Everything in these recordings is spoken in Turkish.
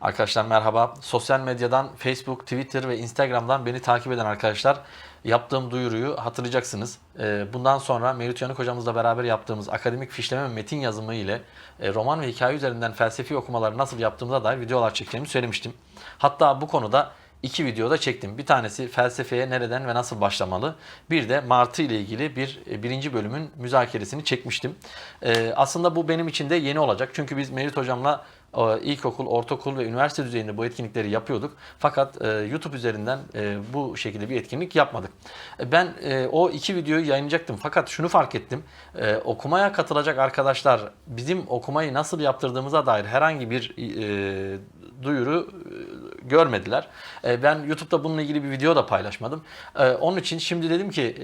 Arkadaşlar merhaba. Sosyal medyadan Facebook, Twitter ve Instagram'dan beni takip eden arkadaşlar yaptığım duyuruyu hatırlayacaksınız. Ee, Bundan sonra Mevlüt Yanık hocamızla beraber yaptığımız akademik fişleme ve metin yazımı ile e, roman ve hikaye üzerinden felsefi okumaları nasıl yaptığımıza dair videolar çekeceğimi söylemiştim. Hatta bu konuda iki videoda çektim. Bir tanesi felsefeye nereden ve nasıl başlamalı. Bir de Martı ile ilgili bir e, birinci bölümün müzakeresini çekmiştim. Ee, Aslında bu benim için de yeni olacak. Çünkü biz Mevlüt hocamla ilkokul, ortaokul ve üniversite düzeyinde bu etkinlikleri yapıyorduk. Fakat e, YouTube üzerinden e, bu şekilde bir etkinlik yapmadık. E, Ben o iki videoyu yayınlayacaktım. Fakat şunu fark ettim. Okumaya katılacak arkadaşlar bizim okumayı nasıl yaptırdığımıza dair herhangi bir duyuru e, görmediler. E, ben YouTube'da bununla ilgili bir video da paylaşmadım. E, onun için şimdi dedim ki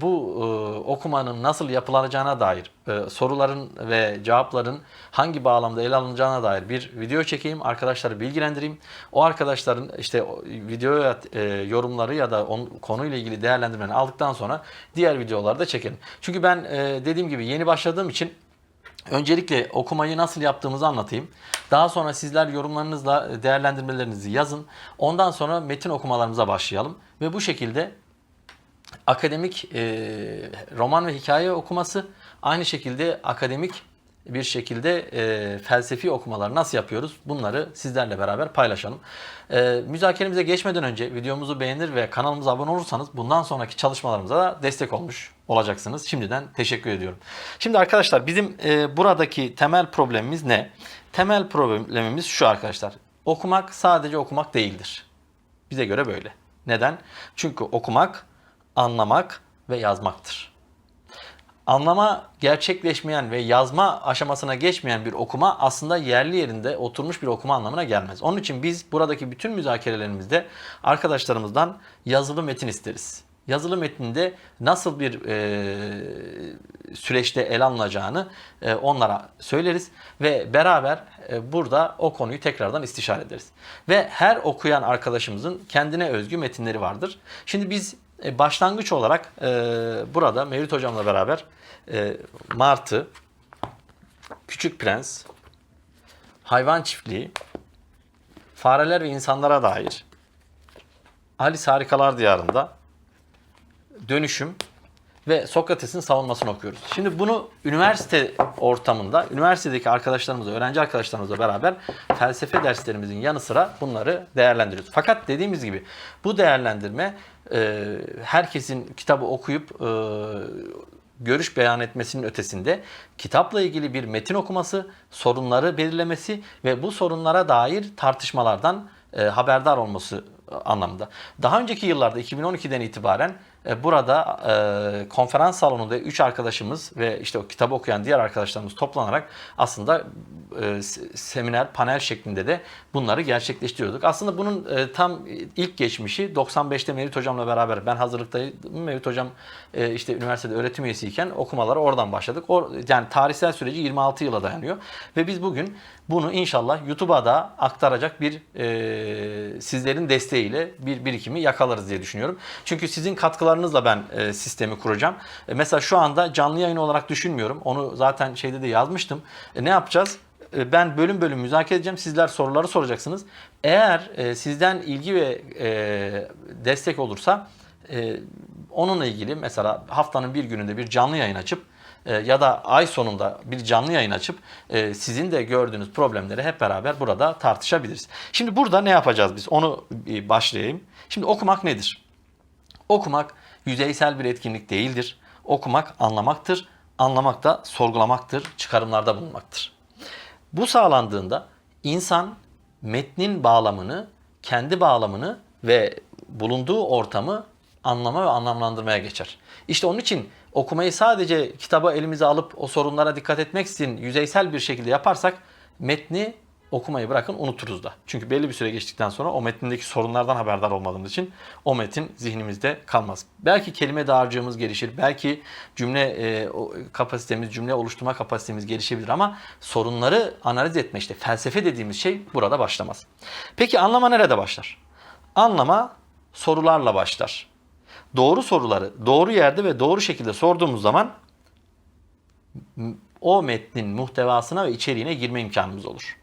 bu okumanın nasıl yapılacağına dair soruların ve cevapların hangi bağlamda ele alınacağına dair bir video çekeyim. Arkadaşları bilgilendireyim. O arkadaşların işte videoya yorumları ya da on, konuyla ilgili değerlendirmeni aldıktan sonra diğer videoları da çekelim. Çünkü ben dediğim gibi yeni başladığım için Öncelikle okumayı nasıl yaptığımızı anlatayım. Daha sonra sizler yorumlarınızla değerlendirmelerinizi yazın. Ondan sonra metin okumalarımıza başlayalım. Ve bu şekilde akademik e, roman ve hikaye okuması aynı şekilde akademik bir şekilde e, felsefi okumalar nasıl yapıyoruz bunları sizlerle beraber paylaşalım. E, müzakeremize geçmeden önce videomuzu beğenir ve kanalımıza abone olursanız bundan sonraki çalışmalarımıza da destek olmuş olacaksınız. Şimdiden teşekkür ediyorum. Şimdi arkadaşlar bizim e, buradaki temel problemimiz ne? Temel problemimiz şu arkadaşlar. Okumak sadece okumak değildir. Bize göre böyle. Neden? Çünkü okumak, anlamak ve yazmaktır. Anlama gerçekleşmeyen ve yazma aşamasına geçmeyen bir okuma aslında yerli yerinde oturmuş bir okuma anlamına gelmez. Onun için biz buradaki bütün müzakerelerimizde arkadaşlarımızdan yazılı metin isteriz. Yazılı metninde nasıl bir e, süreçte ele alınacağını e, onlara söyleriz ve beraber e, burada o konuyu tekrardan istişare ederiz. Ve her okuyan arkadaşımızın kendine özgü metinleri vardır. Şimdi biz e, başlangıç olarak e, burada Mevlüt Hocam'la beraber e, Martı, Küçük Prens, Hayvan Çiftliği, Fareler ve İnsanlara dair, Alice Harikalar Diyarında, Dönüşüm ve Sokrates'in savunmasını okuyoruz. Şimdi bunu üniversite ortamında, üniversitedeki arkadaşlarımızla, öğrenci arkadaşlarımızla beraber felsefe derslerimizin yanı sıra bunları değerlendiriyoruz. Fakat dediğimiz gibi bu değerlendirme e, herkesin kitabı okuyup e, görüş beyan etmesinin ötesinde kitapla ilgili bir metin okuması, sorunları belirlemesi ve bu sorunlara dair tartışmalardan e, haberdar olması anlamında. Daha önceki yıllarda 2012'den itibaren burada e, konferans salonunda 3 arkadaşımız ve işte o kitabı okuyan diğer arkadaşlarımız toplanarak aslında e, se- seminer, panel şeklinde de bunları gerçekleştiriyorduk. Aslında bunun e, tam ilk geçmişi 95'te Mevlüt Hocam'la beraber ben hazırlıktaydım. Mevlüt Hocam e, işte üniversitede öğretim üyesiyken okumalara oradan başladık. O, yani tarihsel süreci 26 yıla dayanıyor. Ve biz bugün bunu inşallah YouTube'a da aktaracak bir e, sizlerin desteğiyle bir birikimi yakalarız diye düşünüyorum. Çünkü sizin katkılarınızla ben e, sistemi kuracağım. E, mesela şu anda canlı yayın olarak düşünmüyorum. Onu zaten şeyde de yazmıştım. E, ne yapacağız? E, ben bölüm bölüm müzakere edeceğim. Sizler soruları soracaksınız. Eğer e, sizden ilgi ve e, destek olursa e, onunla ilgili mesela haftanın bir gününde bir canlı yayın açıp e, ya da ay sonunda bir canlı yayın açıp e, sizin de gördüğünüz problemleri hep beraber burada tartışabiliriz. Şimdi burada ne yapacağız biz? Onu başlayayım. Şimdi okumak nedir? Okumak yüzeysel bir etkinlik değildir. Okumak anlamaktır. Anlamak da sorgulamaktır, çıkarımlarda bulunmaktır. Bu sağlandığında insan metnin bağlamını, kendi bağlamını ve bulunduğu ortamı anlama ve anlamlandırmaya geçer. İşte onun için okumayı sadece kitaba elimize alıp o sorunlara dikkat etmek için yüzeysel bir şekilde yaparsak metni okumayı bırakın unuturuz da. Çünkü belli bir süre geçtikten sonra o metnindeki sorunlardan haberdar olmadığımız için o metin zihnimizde kalmaz. Belki kelime dağarcığımız gelişir, belki cümle e, kapasitemiz, cümle oluşturma kapasitemiz gelişebilir ama sorunları analiz etme işte felsefe dediğimiz şey burada başlamaz. Peki anlama nerede başlar? Anlama sorularla başlar. Doğru soruları doğru yerde ve doğru şekilde sorduğumuz zaman o metnin muhtevasına ve içeriğine girme imkanımız olur.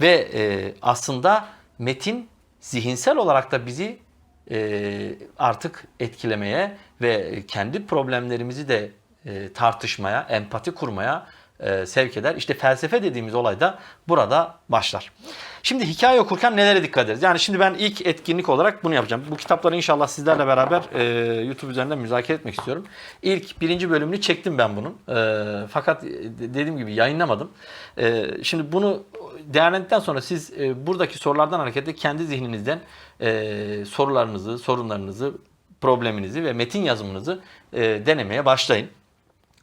Ve e, aslında metin zihinsel olarak da bizi e, artık etkilemeye ve kendi problemlerimizi de e, tartışmaya, empati kurmaya e, sevk eder. İşte felsefe dediğimiz olay da burada başlar. Şimdi hikaye okurken nelere dikkat ederiz? Yani şimdi ben ilk etkinlik olarak bunu yapacağım. Bu kitapları inşallah sizlerle beraber e, YouTube üzerinden müzakere etmek istiyorum. İlk birinci bölümünü çektim ben bunun. E, fakat dediğim gibi yayınlamadım. E, şimdi bunu değerlendirdikten sonra siz e, buradaki sorulardan hareketle kendi zihninizden e, sorularınızı, sorunlarınızı, probleminizi ve metin yazımınızı e, denemeye başlayın.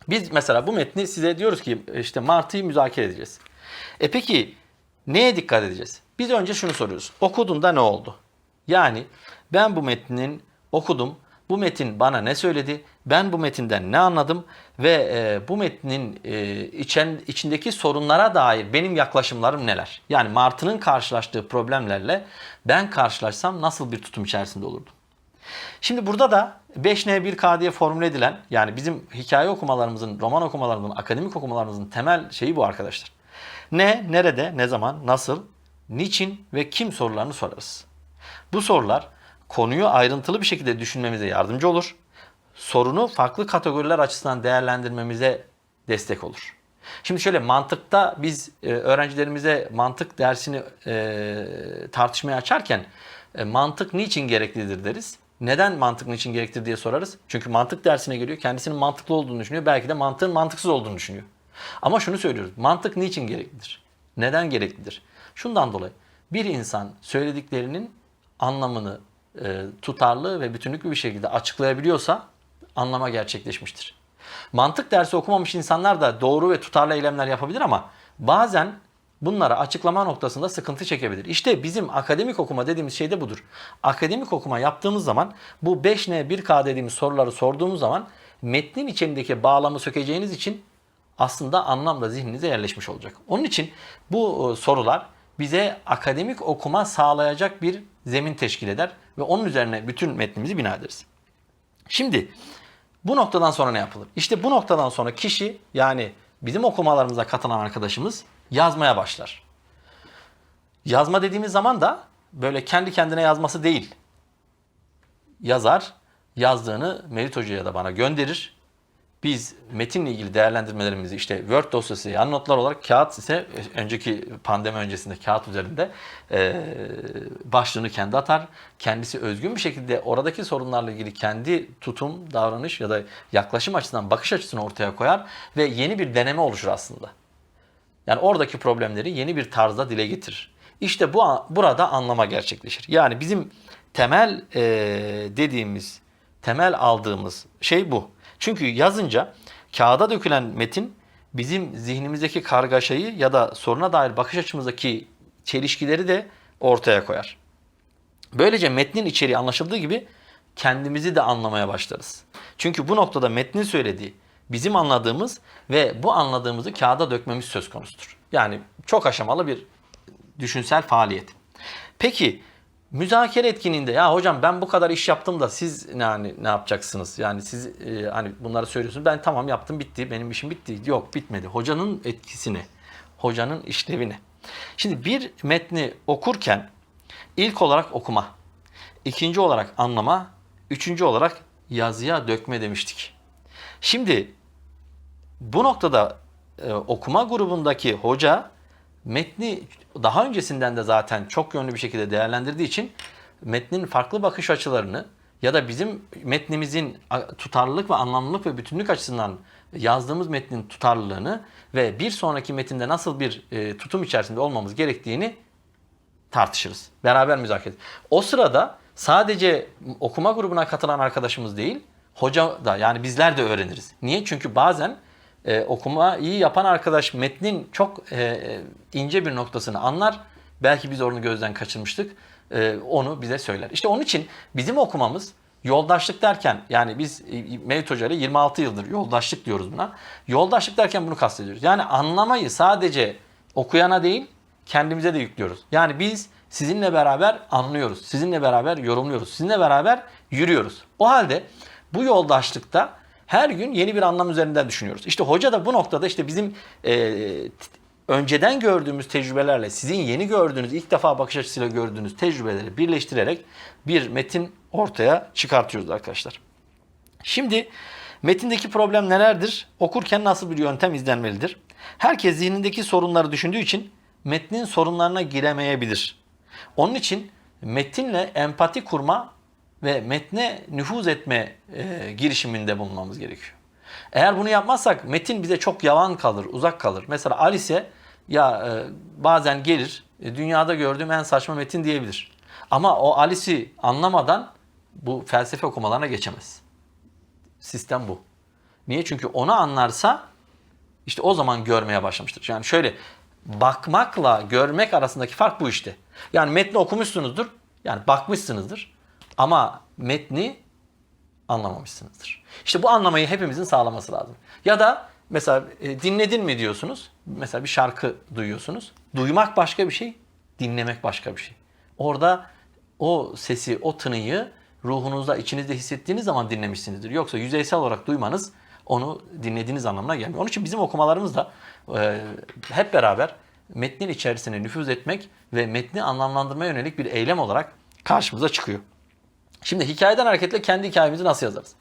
Biz mesela bu metni size diyoruz ki işte Martı'yı müzakere edeceğiz. E peki neye dikkat edeceğiz? Biz önce şunu soruyoruz. Okuduğunda ne oldu? Yani ben bu metnin okudum. Bu metin bana ne söyledi? Ben bu metinden ne anladım? Ve e, bu metnin e, içen, içindeki sorunlara dair benim yaklaşımlarım neler? Yani Martı'nın karşılaştığı problemlerle ben karşılaşsam nasıl bir tutum içerisinde olurdum? Şimdi burada da 5N1K diye formüle edilen yani bizim hikaye okumalarımızın, roman okumalarımızın, akademik okumalarımızın temel şeyi bu arkadaşlar. Ne, nerede, ne zaman, nasıl, niçin ve kim sorularını sorarız. Bu sorular konuyu ayrıntılı bir şekilde düşünmemize yardımcı olur. Sorunu farklı kategoriler açısından değerlendirmemize destek olur. Şimdi şöyle mantıkta biz e, öğrencilerimize mantık dersini e, tartışmaya açarken e, mantık niçin gereklidir deriz. Neden mantık niçin gereklidir diye sorarız. Çünkü mantık dersine geliyor. Kendisinin mantıklı olduğunu düşünüyor. Belki de mantığın mantıksız olduğunu düşünüyor. Ama şunu söylüyoruz. Mantık niçin gereklidir? Neden gereklidir? Şundan dolayı bir insan söylediklerinin anlamını e, tutarlı ve bütünlüklü bir şekilde açıklayabiliyorsa anlama gerçekleşmiştir. Mantık dersi okumamış insanlar da doğru ve tutarlı eylemler yapabilir ama bazen bunları açıklama noktasında sıkıntı çekebilir. İşte bizim akademik okuma dediğimiz şey de budur. Akademik okuma yaptığımız zaman bu 5N 1K dediğimiz soruları sorduğumuz zaman metnin içindeki bağlamı sökeceğiniz için aslında anlam da zihninize yerleşmiş olacak. Onun için bu e, sorular bize akademik okuma sağlayacak bir zemin teşkil eder ve onun üzerine bütün metnimizi bina ederiz. Şimdi bu noktadan sonra ne yapılır? İşte bu noktadan sonra kişi yani bizim okumalarımıza katılan arkadaşımız yazmaya başlar. Yazma dediğimiz zaman da böyle kendi kendine yazması değil. Yazar yazdığını Merit Hoca'ya da bana gönderir. Biz metinle ilgili değerlendirmelerimizi işte Word dosyası, yan notlar olarak kağıt ise önceki pandemi öncesinde kağıt üzerinde e, başlığını kendi atar. Kendisi özgün bir şekilde oradaki sorunlarla ilgili kendi tutum, davranış ya da yaklaşım açısından bakış açısını ortaya koyar ve yeni bir deneme oluşur aslında. Yani oradaki problemleri yeni bir tarzda dile getirir. İşte bu burada anlama gerçekleşir. Yani bizim temel e, dediğimiz, temel aldığımız şey bu. Çünkü yazınca kağıda dökülen metin bizim zihnimizdeki kargaşayı ya da soruna dair bakış açımızdaki çelişkileri de ortaya koyar. Böylece metnin içeriği anlaşıldığı gibi kendimizi de anlamaya başlarız. Çünkü bu noktada metnin söylediği bizim anladığımız ve bu anladığımızı kağıda dökmemiz söz konusudur. Yani çok aşamalı bir düşünsel faaliyet. Peki müzakere etkinliğinde ya hocam ben bu kadar iş yaptım da siz yani ne yapacaksınız? Yani siz e, hani bunları söylüyorsunuz. Ben tamam yaptım bitti. Benim işim bitti. Yok bitmedi. Hocanın etkisini, hocanın işlevini. Şimdi bir metni okurken ilk olarak okuma, ikinci olarak anlama, üçüncü olarak yazıya dökme demiştik. Şimdi bu noktada e, okuma grubundaki hoca metni daha öncesinden de zaten çok yönlü bir şekilde değerlendirdiği için metnin farklı bakış açılarını ya da bizim metnimizin tutarlılık ve anlamlılık ve bütünlük açısından yazdığımız metnin tutarlılığını ve bir sonraki metinde nasıl bir e, tutum içerisinde olmamız gerektiğini tartışırız. Beraber müzakere. O sırada sadece okuma grubuna katılan arkadaşımız değil, hoca da yani bizler de öğreniriz. Niye? Çünkü bazen e, okuma iyi yapan arkadaş metnin çok e, ince bir noktasını anlar. Belki biz onu gözden kaçırmıştık. E, onu bize söyler. İşte onun için bizim okumamız yoldaşlık derken yani biz e, Mevlüt Hoca ile 26 yıldır yoldaşlık diyoruz buna. Yoldaşlık derken bunu kastediyoruz. Yani anlamayı sadece okuyana değil kendimize de yüklüyoruz. Yani biz sizinle beraber anlıyoruz. Sizinle beraber yorumluyoruz. Sizinle beraber yürüyoruz. O halde bu yoldaşlıkta her gün yeni bir anlam üzerinden düşünüyoruz. İşte hoca da bu noktada işte bizim e, önceden gördüğümüz tecrübelerle sizin yeni gördüğünüz, ilk defa bakış açısıyla gördüğünüz tecrübeleri birleştirerek bir metin ortaya çıkartıyoruz arkadaşlar. Şimdi metindeki problem nelerdir? Okurken nasıl bir yöntem izlenmelidir? Herkes zihnindeki sorunları düşündüğü için metnin sorunlarına giremeyebilir. Onun için metinle empati kurma ve metne nüfuz etme e, girişiminde bulunmamız gerekiyor. Eğer bunu yapmazsak metin bize çok yavan kalır, uzak kalır. Mesela Alice ya e, bazen gelir e, dünyada gördüğüm en saçma metin diyebilir. Ama o Alice'i anlamadan bu felsefe okumalarına geçemez. Sistem bu. Niye? Çünkü onu anlarsa işte o zaman görmeye başlamıştır. Yani şöyle bakmakla görmek arasındaki fark bu işte. Yani metni okumuşsunuzdur. Yani bakmışsınızdır. Ama metni anlamamışsınızdır. İşte bu anlamayı hepimizin sağlaması lazım. Ya da mesela e, dinledin mi diyorsunuz. Mesela bir şarkı duyuyorsunuz. Duymak başka bir şey, dinlemek başka bir şey. Orada o sesi, o tınıyı ruhunuzda, içinizde hissettiğiniz zaman dinlemişsinizdir. Yoksa yüzeysel olarak duymanız onu dinlediğiniz anlamına gelmiyor. Onun için bizim okumalarımız da e, hep beraber metnin içerisine nüfuz etmek ve metni anlamlandırmaya yönelik bir eylem olarak karşımıza çıkıyor. Şimdi hikayeden hareketle kendi hikayemizi nasıl yazarız?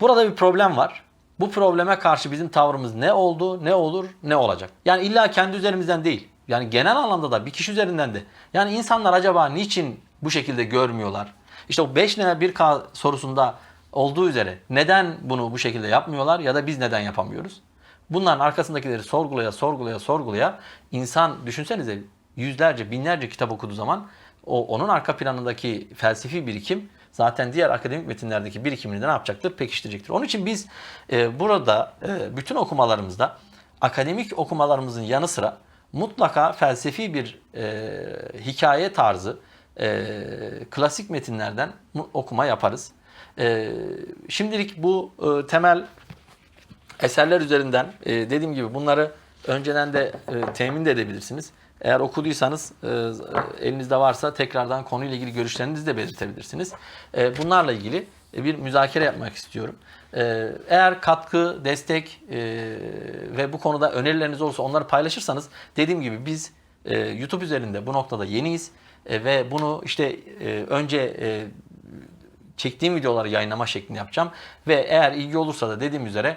Burada bir problem var. Bu probleme karşı bizim tavrımız ne oldu, ne olur, ne olacak? Yani illa kendi üzerimizden değil. Yani genel anlamda da bir kişi üzerinden de. Yani insanlar acaba niçin bu şekilde görmüyorlar? İşte o 5 ne 1K sorusunda olduğu üzere neden bunu bu şekilde yapmıyorlar ya da biz neden yapamıyoruz? Bunların arkasındakileri sorgulaya sorgulaya sorgulaya insan düşünsenize yüzlerce binlerce kitap okuduğu zaman o onun arka planındaki felsefi birikim zaten diğer akademik metinlerdeki birikimini de ne yapacaktır? Pekiştirecektir. Onun için biz e, burada e, bütün okumalarımızda akademik okumalarımızın yanı sıra mutlaka felsefi bir e, hikaye tarzı e, klasik metinlerden okuma yaparız. E, şimdilik bu e, temel eserler üzerinden e, dediğim gibi bunları önceden de e, temin de edebilirsiniz. Eğer okuduysanız e, elinizde varsa tekrardan konuyla ilgili görüşlerinizi de belirtebilirsiniz. E, bunlarla ilgili e, bir müzakere yapmak istiyorum. E, eğer katkı, destek e, ve bu konuda önerileriniz olursa onları paylaşırsanız dediğim gibi biz e, YouTube üzerinde bu noktada yeniyiz E, ve bunu işte e, önce e, çektiğim videoları yayınlama şeklinde yapacağım. Ve eğer ilgi olursa da dediğim üzere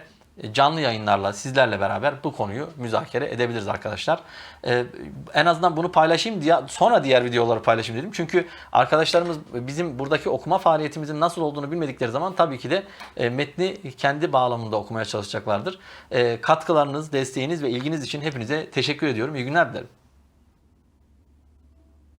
canlı yayınlarla sizlerle beraber bu konuyu müzakere edebiliriz arkadaşlar. Ee, en azından bunu paylaşayım diye sonra diğer videoları paylaşayım dedim. Çünkü arkadaşlarımız bizim buradaki okuma faaliyetimizin nasıl olduğunu bilmedikleri zaman tabii ki de e, metni kendi bağlamında okumaya çalışacaklardır. E, katkılarınız, desteğiniz ve ilginiz için hepinize teşekkür ediyorum. İyi günler dilerim.